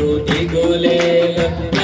तुझी गुलेल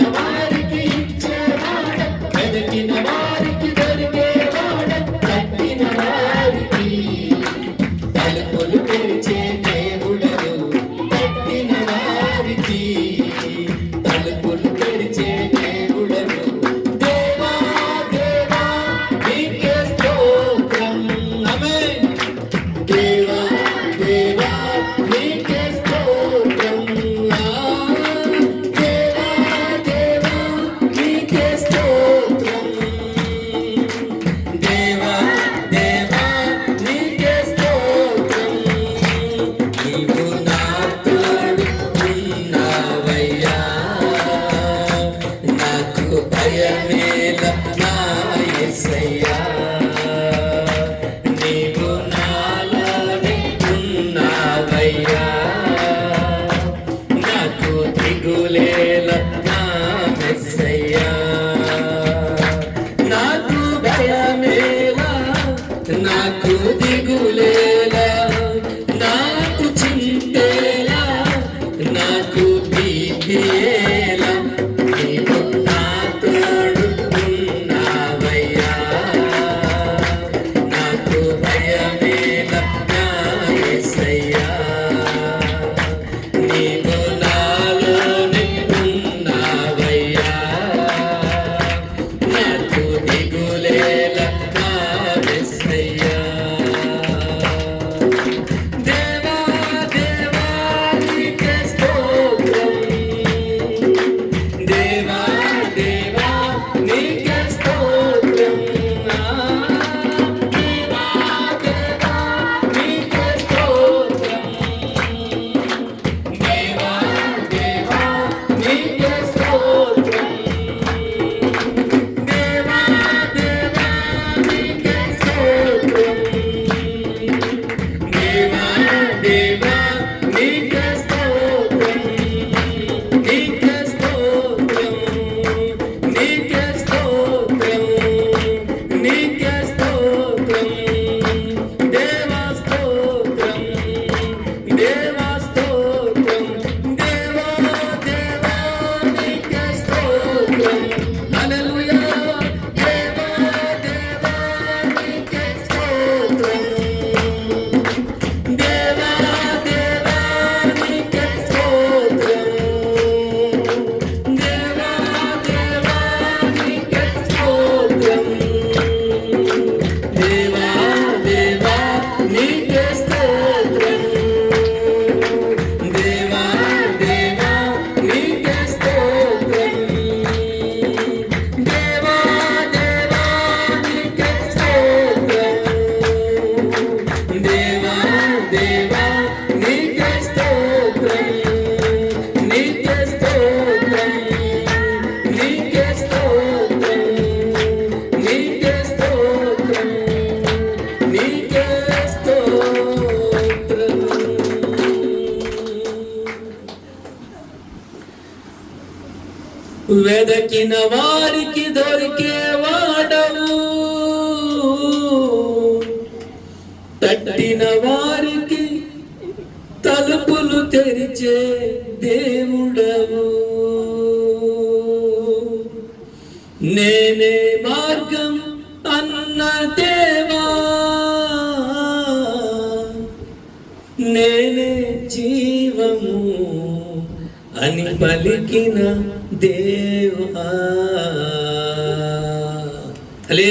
Namaste. దయమేల నా ఎస్సయ్యా. yeah. వెదకిన వారికి దొరికే వాడవు తట్టిన వారికి తలుపులు తెరిచే దేవుడవు. నేనే మార్గం అన్న దేవా. నేనే జీవము అని పలికిన ದೇವಾ ಅಲೇ